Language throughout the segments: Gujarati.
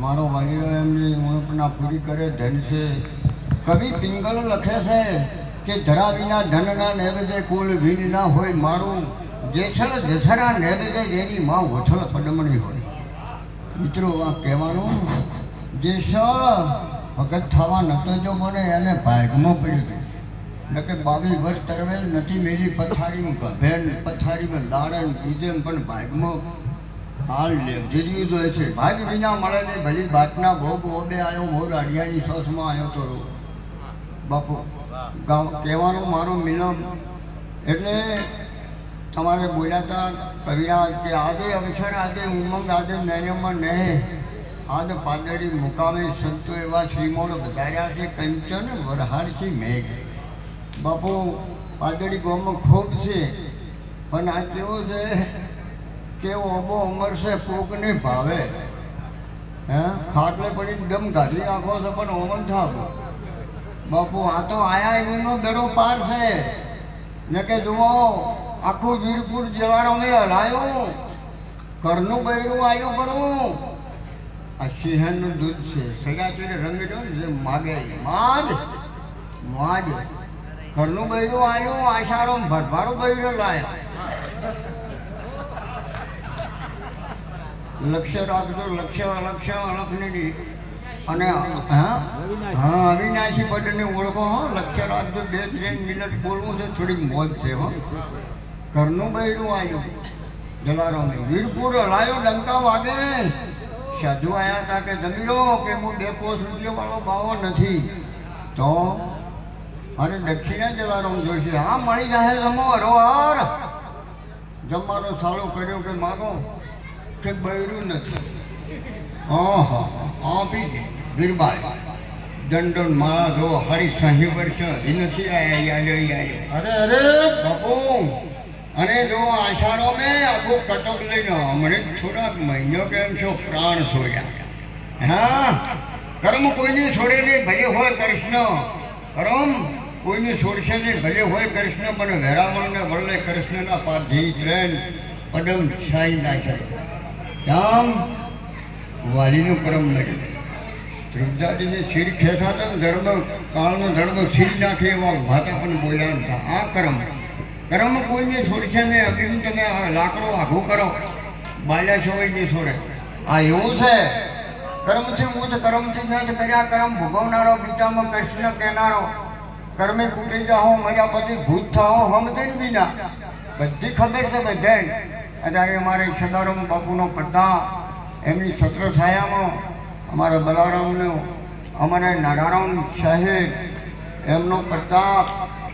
મારો વાલીઓ એમની ઉણપના પૂરી કરે, ધન છે. કવિ પિંગલ લખે છે કે ધરા વિના ધનના નેવેદે કુલ ભીન ના હોય મારું જેછળ જછરા નેવેદે જેની માં ઓછળ પડમણી હોય. મિત્રો, આ કહેવાનું જેછળ ભગત થવા નતો જો મને એને ભાગમાં પડ્યું એટલે નકે બાવીસ વર્ષ તરવેલ નથી મેલી પથારીમાં ગભેન, પથારીમાં દાડન બીજે પણ ભાગમાં હાલ લેવજર્યું જોઈએ છે. ભાગ વિના મળે ને ભલી બાટના ભોગ ઓબે આવ્યો મોર અડિયાની સોસમાં આવ્યો તો. બાપુ કહેવાનો મારો મિલમ એટલે તમારે બોલ્યા હતા કવિરાજ કે આજે અવસર, આજે ઉમંગ, આજે નયનમાં નહે આદ પાદળી મુકામે સંતો એવા શ્રીમોડ વધાર્યા છે, કંચન વરહારથી મેઘ. બાપુ પાદળી ગોમાં ખૂબ છે. પણ આ કેવો છે? કે ઓબો અમર છે પોકને ભાવે. હે? ખાટલે પડીને દમ કાઢી નાખો તો પણ ઓમન થાવ બાપુ, આ તો આયા એનો દરો પાર છે. ને કે જુઓ, આખું વીરપુર જવાનો મેં હલાયું. ઘરનું બૈરું આવ્યું પણ આ સિંહનું દૂધ છે. સગા ચીડે રંગ જો ને જે માગે માજ માજ. ઘરનું બૈરું આવ્યું આશારો ભરભારું બૈરું લાયા. લક્ષ્ય રાખજો લક્ષ્ય લક્ષ્ય અલખની અને હા? હા, અવિનાશી પટેલને ઓળખો, હો? લક્ષ્ય રાખજો બે, ત્રણ મિનિટ બોલવું છે થોડી મોજ છે, હો. ઘરનું બૈરું આવ્યું જલારામ વીરપુર હળાયો ડંકા વાગે. સાધુ આયા હતા કે જમીરો કે હું ડેપો રૂપિયા વાળો બાવો નથી. તો? અરે, દક્ષિણા જલારામ જોશે. હા, મળી જાહે, જમો હરોહર જમવાનો સારો કર્યો કે, માગો. કે બૈરું નથી. ગીરબાઈ દંડન માળા જો હરી સહી વર્ષ હજી નથી આયા યાદ અરે અરે! બાપુ અને જો આષાઢો મેં આખો કટક લઈને હમણે થોડાક મહિનો કેમ છો પ્રાણ છોડ્યા. હા કર્મ કોઈની છોડે નહીં ભલે હોય કૃષ્ણ. કર્મ કોઈની છોડશે નહીં ભલે હોય કૃષ્ણ પણ વેરાવળને વળલે કૃષ્ણના પાધી ટ્રેન પદમ છાઈ નાખે આમ વાલીનું કર્મ લડ્યું ત્રિપદાજીને શીર ખેંચાતા ને ધર્મ, કાળનો ધર્મ શીર નાખે એવા ભાતા પણ બોલ્યા હતા. આ કર્મ કર્મ કોઈને છોડશે ને અગ્નિ તમે લાકડો આઘું કરો. બાલ્યા છોડી નહીં છોડે. આ એવું છે? કર્મથી ઉચ્ચ કર્મથી નથ કર્યા કર્મ ભોગવનારો બીજામાં કૃષ્ણ કહેનારો. કર્મે કૂટી જાઓ, મર્યા પછી ભૂત થાઓ હમદેન વિના. બધી ખબર છે બધાને. અત્યારે અમારે સદારામ બાપુનો પ્રતાપ એમની છત્ર છાયામાં અમારા બલારામનો, અમારે નારાયણ સાહેબ, એમનો પ્રતાપ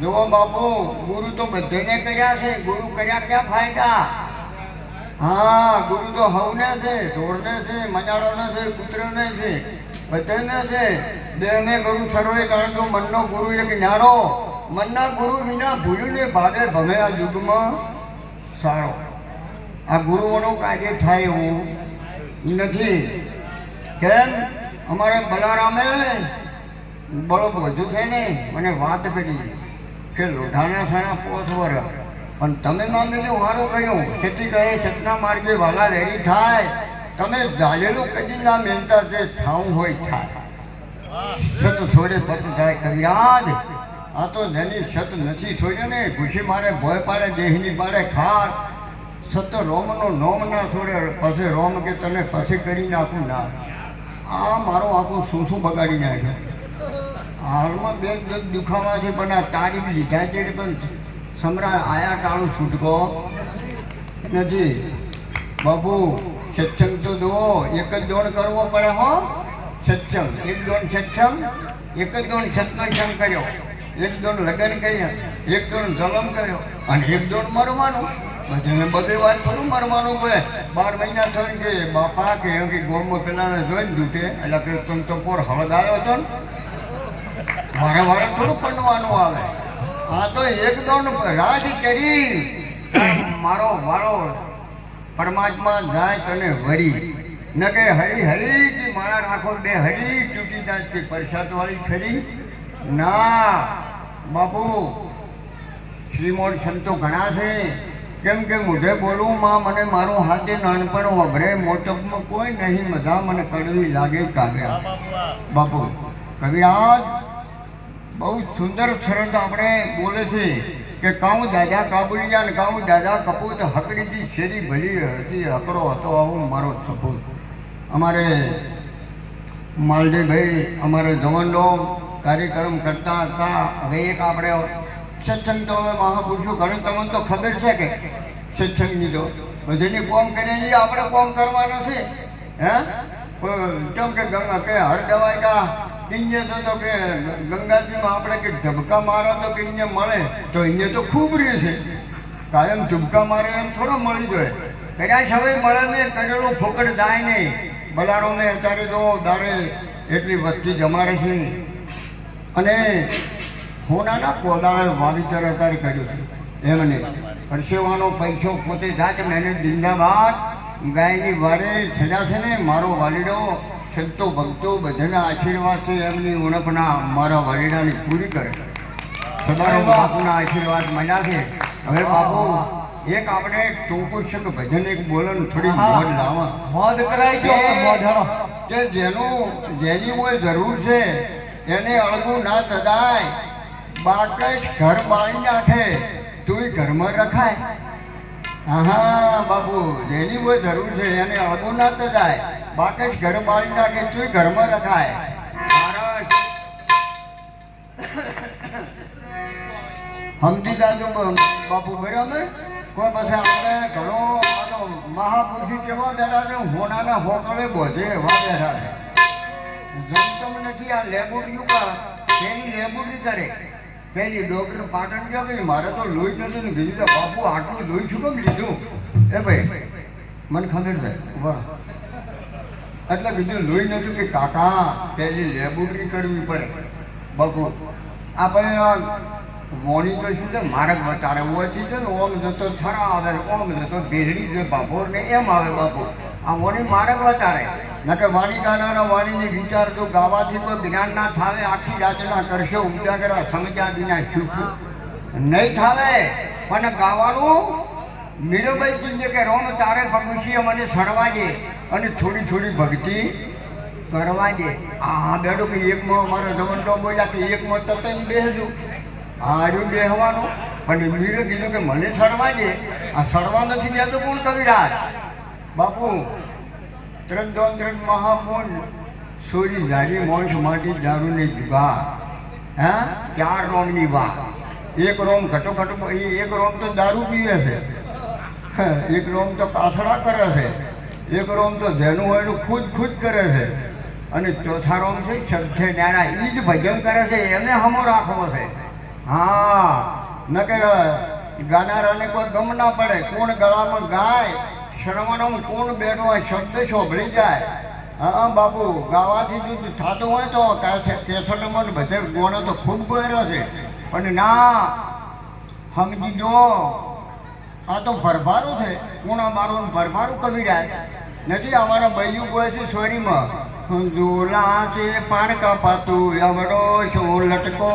જુઓ બાપુ, ગુરુ તો બધાને કર્યા છે. ગુરુ કર્યા ક્યાં ફાયદા? હા, ગુરુ તો હવને છે, ઢોરને છે મજાડોને છે, કૂતરોને છે, બધાને છે. દેહને ગુરુ સર્વે કારણ તો મનનો ગુરુ એક ન્યારો મનના ગુરુ વિના ભૂલને ભાગે ભમે આ યુગમાં સારો. આ ગુરુઓનો કાર્ય થાય એવું નથી. કેમ? અમારે બલારામે બળો બધું થઈને મને વાત કરી કે લોઢાના સાણા પોત વર. પણ તમે માંગેલું સારું કર્યું, ખેતી કહે સતના માર્ગે વાલા રેડી થાય. તમે જાલેલું કદી ના મેલતા જે થાવું હોય થાય. સત છોડે પત થાય કવિરાજ. આ તો જેની સત નથી છોડ્યો ને, ઘૂસી મારે ભોય પાડે, દેહની પાડે ખાર. સત રોમનો નોમ ના છોડે પછી રોમ કે તને પછી કરી નાખું ના. આ મારો આખું શું શું બગાડી નાખ્યો? હાલમાં બે બે દુખાવા છે, પણ આ તારીખ લીધા છે પણ સમરા આયા ટાળું છૂટકો. નથી. બાપુ, સત્સંગ તો જુઓ, એક જ દોણ કરવો પડે હો. સત્સંગ. એક દોણ સત્સંગ, એક જ દોણ સત્સંગ કર્યો. એક દોણ લગ્ન કર્યા, એક દોણ જલમ કર્યો અને એક દોણ મરવાનું. બધાને બધી વાત થોડું મરવાનું હોય બાર મહિના થઈને કે બાપા કે કે ગોમમાં પેલાને જોઈને જૂટે એટલે કે તમ તો પોર હળદ આવ્યો હતો ને. વારે વારે થોડું પનવાનું આવે. આ તો એકદમ રાજ કરી. મારો વાળો પરમાત્મા જાય તને વરી. ન કે હરી હરી કે મારા રાખો બે હરી તૂટી જાય તે પરસાદ વાળી ખરી ના, બાપુ શ્રીમોડ સંતો ઘણા છે. કેમ કે મોઢે બોલું માં મને મારું હાથે નાનપણ વભરે મોટપમાં કોઈ નહીં મજા મને કડવી લાગે કાગ્યા બાપુ, કવિરાજ, બહુ સુંદર શરત આપણે બોલે છે કે કાઉ દાદા કાબુલિયા ને કાઉ દાદા કપૂત, હકડીથી શેરી ભલી હતી હકડો હતો આવું મારો સપૂત. અમારે માલદેવભાઈ, અમારે જવાનો કાર્યક્રમ કરતા હતા. હવે એક આપણે સત્સંગ તો હવે મહાપુરુષો ઘણું, તમને તો ખબર છે કે સત્સંગની તો બધાની કોમ કરીને આપણે કોમ કરવાનો છે. હે? કેમ કે ગંગા, કે હર દવાઈ કા કિંજે તો તો કે ગંગાજીમાં આપણે કે ધબકા મારો તો કે અહીંયા મળે, તો અહીંયા તો ખૂબ રહે છે. કાયમ ધબકા મારે એમ થોડો મળી જાય. કદાચ હવે મળે ને કરેલું ફોકટ જાય નહીં. બલાડો ને અત્યારે તો દાડે એટલી વસ્તી જમાડે છે. અને હોનાના કોદાળે વાવેતર અત્યારે કર્યું છે. એમને પરસેવાનો પૈસો પોતે જાત મહેનત જિંદાબાદ ગાયની વારે સજા છે ને મારો વાલીડો સંતો ભક્તો બધાના આશીર્વાદ છે એમની ઉણપના મારા વાલીડાની પૂરી કરે. તમારો બાપુના આશીર્વાદ મળ્યા છે. હવે બાપુ એક આપણે ટૂંકું છે ભજન એક બોલન થોડી મોડ લાવા મોડ કરાઈ ગયો. કે જેનું જેની હોય જરૂર છે એને અળગું ના તદાય. બાકસ ઘર બાળી નાખે તું ઘરમાં રખાય. હા બાબુ જેની કોઈ જરૂર છે, એને અળગું ના જાય. બાકસ ઘર બાળી નાખે તું ઘરમાં રખાય. સમજી જાજો બાપુ, બરાબર? કોઈ પછી આપણે ઘણો મહાપુરુષી કેવા બેઠા છે, હોનાના હોકળે બોધે એવા બેઠા છે. જમતમ નથી આ લેબોરી કા તેની લેબોરી કરે. પેલી ડોક્ટર પાટણ ગયો કે મારે તો લોહી નથી ને કીધું બાપુ આટલું લોહી છું કેમ લીધું? એ ભાઈ, મને ખબર છે એટલે કીધું, લોહી નતું કે કાકા પેલી લેબોરેટરી કરવી પડે. બાપુ, આપણે પછી મોણી તો શું છે? માર્ગ બતાડે ઓછી છે ને, ઓમ જતો થરા આવે ઓમ જતો ભેરડી છે બાપોર ને એમ આવે બાપુ. આ મોણી માર્ગ બતાડે નકે વાણી ગાનારા વાણીની વિચાર જો ગાવાથી કોઈ જ્ઞાન ના થાવે, આખી રાતના કરશો ઉજાગરા સમજ્યા વિના ચૂક્યું નહીં થાવે, પણ ગાવાનું મીરાબાઈ કીધે કે રોમ તારે પગુશીએ મને સડવા દે અને થોડી થોડી ભક્તિ કરવા દે. આ બેડો કે એકમાં અમારા જવંડો બોલ્યા કે એકમાં તતન બેસજો હારું બેહવાનું. પણ મીરે કીધું કે મને સડવા દે. આ સડવા નથી દેતો કોણ કવિરાજ? બાપુ ત્રણ ત્રણ મહાપુન સોરી જારી મોન્સ માટી દારૂની જુગા હે? ચાર રોમની વાત. એક રોમ ઘટો ઘટો એક રોમ તો દારૂ પીવે છે. એક રોમ તો કાથડા કરે છે. એક રોમ તો જેનું હોય એનું ખુદ ખુદ કરે છે. અને ચોથા રોમ છે શબ્દે નારા એ જ ભજન કરે છે, એને હમો રાખવો છે. હા. ન કે, ગાનારાને કોઈ ગમ ના પડે. કોણ ગળામાં ગાય શ્રવણમ કોણ બેઠો હોય શબ્દ શોભળી જાય. હા બાપુ, ગાવાથી જો થતું હોય તો કેસડમાં બધે ગોણો તો ખૂબ ગોયરો છે. પણ ના સમજી જો, આ તો ભરભારું છે. કોણા મારું ભરભારું ભરભારું રહ્યા નથી અમારા બૈયું બોલે છે છોરીમાં ઝોલા છે પાણકા પાતું એવડો શું લટકો?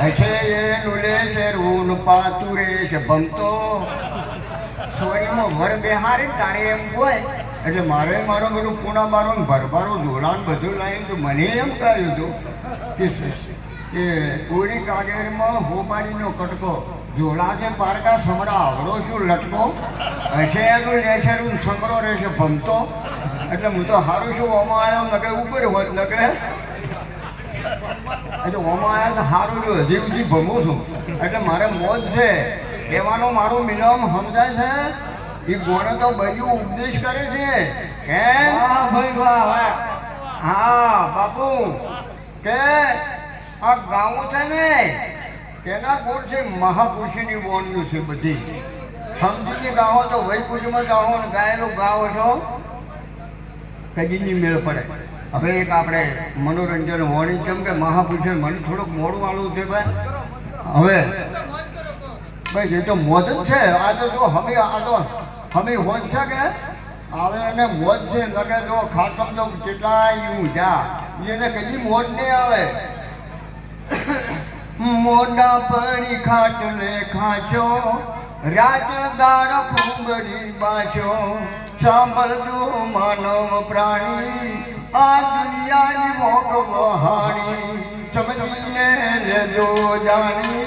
હશે એ નુલે છે રૂન પાતું રે છે ભમતો. સોરીમાં વર બેહારી તારે એમ હોય, એટલે મારે મારો બધું પૂના મારો ભરભારો ઝોલા બધું લાવીને તો મને એમ કહ્યું હતું કે કે કોરી કાગેરમાં હોબાડીનો કટકો ઝોલા છે પારકા સમરા આવડો શું લટકો? હશે એનું લેશે સમરો રહેશે ભમતો. એટલે હું તો સારું છું, ઓમાં આવ્યો નકે ઉપર હોત નકે એટલે ઓમાં આવ્યો તો સારું છું, હજી સુધી ભમું છું. એટલે મારે મોજ છે. કહેવાનો મારો મિલમ સમજાય છે? એ ગોળે તો બધું ઉપદેશ કરે છે. કે હા બાપુ. કે આ ગાઉં છે ને તેના ગુણ છે મહાપુરુષની બોન્યું છે બધી. સમજીને ગાવો તો વૈકુંઠમાં ગાવો ને ગાયેલું ગાવો છો કદી નહીં મેળ પડે. હવે એક આપણે મનોરંજન હોણી કેમ કે મહાપુરુષે મને થોડુંક મોડું વાળું છે ભાઈ. હવે ભાઈ એ તો મોજ જ છે. આ તો જો હવે આ તો હવે હોજ છે કે? હવે એને મોજ છે. લગે જો ખાટમ તો કેટલા હું જા. એને કદી મોજ નહીં આવે. મોડા પડી ખાટલે ખાચો, રાજદાર ફુંગરી બાચો. સાંભળજો માનવ પ્રાણી, આ દુનિયાની મોક વહાણી સમજીને લેજો જાણી.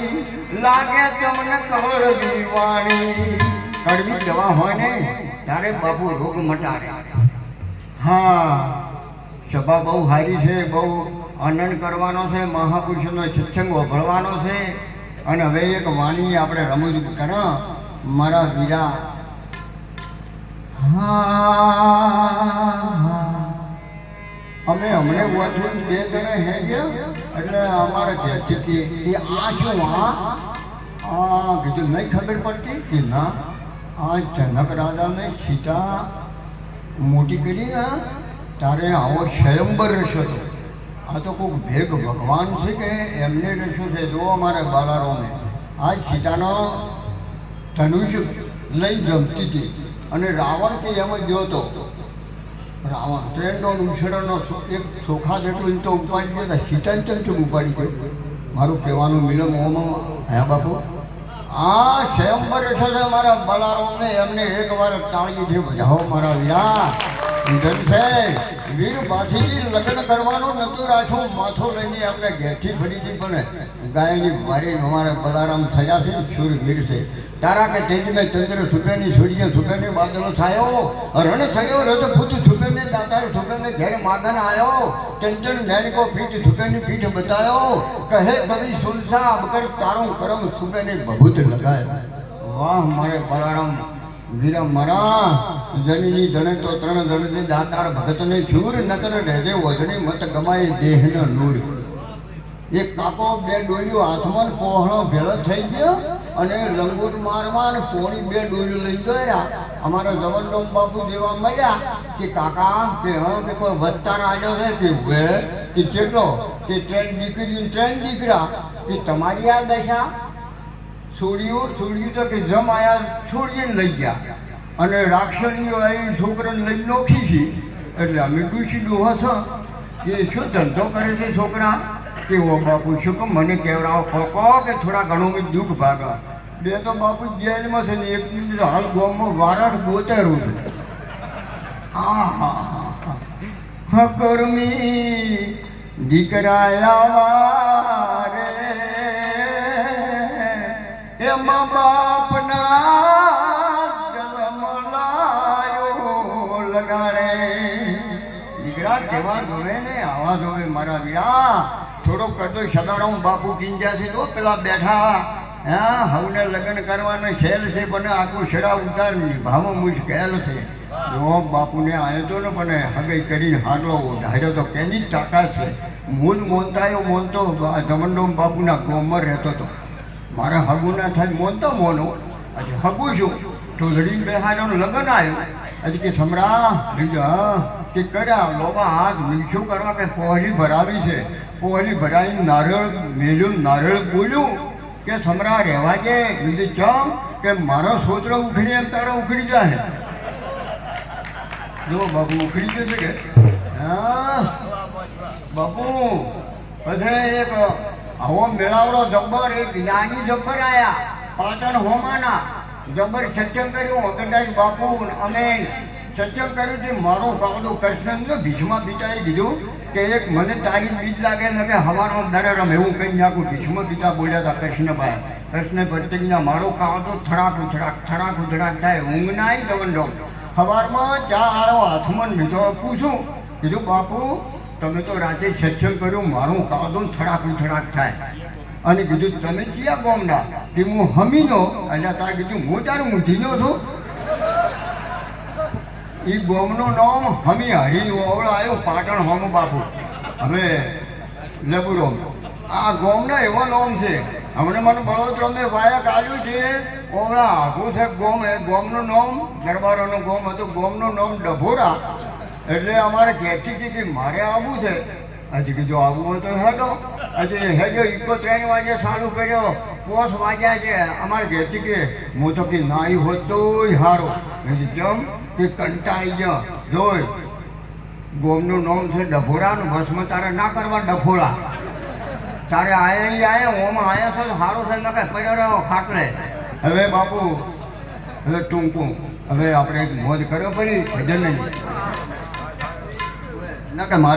લાગે તમને કડવી દીવાણી કડવી દવા હોય ને, ત્યારે બાપુ રોગ મટાડે. હા, સભા બહુ સારી છે, બહુ આનંદ કરવાનો છે, મહાપુરુષોનો સત્સંગ વભળવાનો છે. અને હવે એક વાણી આપણે રમૂજ કરો, મારા વીરા. હા. અમે હમણે વાંચું બે જણા હે ગયા એટલે અમારે કે આ શું આ આ કીધું નહીં ખબર પડતી કે ના, આ જનક રાજાને સીતા મોટી કરી ને તારે આવો સ્વયંબર રસ હતો આ તો કોઈક ભેગ ભગવાન છે કે એમને રસો છે? જો અમારે બાલારોને. આ સીતાનો ધનુષ લઈ જમતી હતી અને રાવણ કે એમ જ હતો રાવણ ટ્રેનનો ઉછેરનો એક ચોખા જેટલું તો ઉપાડી ગયો સીતાંચન ચમ ઉપાડી ગયો? મારું કહેવાનું મિલમ ઓમ હે બાપુ? આ સ્વયંવર છે મારા બલારોને એમને એકવાર તાળીથી બજાવો મારા વીરા. વીર પાછીથી લગ્ન કરવાનું નતું રાખ્યું. માથો લઈને એમને ઘેરથી ફરી હતી ગાયની બલારામ થયા છે. શુર વીર છે. તારા કે મેં ચંદ્ર છુપેની સૂર્ય છુપેની બાદલો થયો રણ થયો રજ ભૂત છુપેને દાતાર છુપેને ઘેર માગન આયો. ચંચળ નૈનિકો પીઠ છુપેની પીઠ બતાયો. કહે કવિ સુલસા અબકર તારું કરમ છુપેને બભૂત લગાય. વાહ, મારે બલારામ વીરા બે ડોલીઓ હાથમાં પહોળો ભેળો થઈ ગયો અને લંગોટ મારવા ને બે ડોલીઓ લઈ ગયા. અમારા જવનરામ બાપુ જેવા મળ્યા કે, કાકા કે હા કે કોઈ વધતા રાજો છે કે વે કે કેટલો કે ટ્રેન દીકરી ટ્રેન દીકરા? કે તમારી આ દશા? છોડીઓ છોડ્યું તો કે જમ આયા છોડીને લઈ ગયા. અને રાક્ષણીઓ આવી છોકરાને લઈ નોખી છે. એટલે અમે ડૂસી ડોહા છો કે શું ધંધો કરે છે છોકરા? કે ઓ બાપુ શું કે મને કેવડાવો? ખોકો કે થોડા ઘણું મેં દુઃખ ભાગા. બે તો બાપુ જેલમાં છે ને, એક હાલ ગામમાં વારાટ ગોતેરું છે. હા હા હા કર્મી. દીકરાયા રે એમાં બાપના જન્મ લાયો લગાડે દીકરા કેવા જોવે ને આવા જોવે મારા વીરા થોડો કરતો સદારામ બાપુ કિંજા છે તો પેલા બેઠા હા હવને લગ્ન કરવાનો શેલ છે પણ આખું શેરા ઉતાર નિભાવવા મુશ્કેલ છે જો બાપુને આવ્યો તો ને પણ હગઈ કરીને હાડો ઢાળ્યો તો કેની તાકાત છે મૂળ મોનતાયો મોનતો જમંડોમ બાપુના ગોમર રહેતો હતો. મારે હગું ના થાય મોનતો મોનો. આજે હગું છું. તો લડીને બેહાડવાનું લગ્ન આવ્યું. હજી કે સમરા બીજા, કે કર્યા, લોબા હાથ મીઠું કરવા કે પહોળી ભરાવી છે. પહોળી ભરાવી નારળ મેળ્યું નારળ બોલ્યું કે સમરા રહેવા દે. બીજું ચમ કે મારો છોકરો ઉખડી એમ તારો ઉખડી જાય જો બાપુ ઉખડી ગયો છે કે? હા. બાપુ પછી એક આવો મેળાવડો જબ્બર એક જ્ઞાની જબ્બર આયા. પાટણ હોમાના. જબ્બર સત્સંગ કર્યું અગરદાસ બાપુ અમે સત્સંગ કર્યું છે. મારો કાવડો કૃષ્ણ ભીષ્મા પિતાએ કીધું કે એક મને તારી બીજ લાગે ને કે હવાનો દરે રમે એવું કહી નાખું. ભીષ્મ પિતા બોલ્યા હતા, કૃષ્ણભાઈ, કૃષ્ણ પ્રતિજ્ઞા મારો કાવડો થડાક ઉથડાક થડાક ઉથડાક થાય, ઊંઘ નાય દવન દઉં સવારમાં ચા આવ્યો હાથમાં મીઠો પૂછું કીધું, બાપુ, તમે તો રાતે સત્સંગ કર્યું, મારું કાવડું થડાક ઉથડાક થાય. અને કીધું, તમે ક્યાં ગોમના? કે હું હમીનો. એટલે તારે કીધું, હું તારું ઊંધીનો છું. એ ગોમનું નામ હમી હરી આવ્યો, પાટણ હોમ બાપુ. હવે લેબુરો આ ગોમના એવો નામ છે. હમણાં મને બળોદરા મેં વાયા કાઢ્યું છે. ઓવળા આખું છે ગોમ, એ ગોમનું નામ, દરબારોનું ગોમ હતું. ગોમનું નામ ડભોરા. એટલે અમારે ઘેરથી કીધી મારે આવવું છે. હજી કીધું આવવું હોય તો હેડો. હજી હેડો ઇકો ત્રણ વાગે ચાલુ કર્યો. પોસ વાગ્યા છે. અમારે ઘેરથી કે હું તો કે ના હોત તોય હારો. જમ કે કંટાળી ગયો. જોઈ ગોમનું નામ છે ડભોરાનું. બસમાં તારે ના કરવા ડફોરા તારે આયા અહીં આયા ઓમાં આયા છો. સારું છે. નકે પડ્યો રહ્યો ખાટલે. હવે બાપુ, હવે ટૂંકું. હવે આપણે એક મોજ કર્યો પડી. ભજન નહીં. ના કે મારે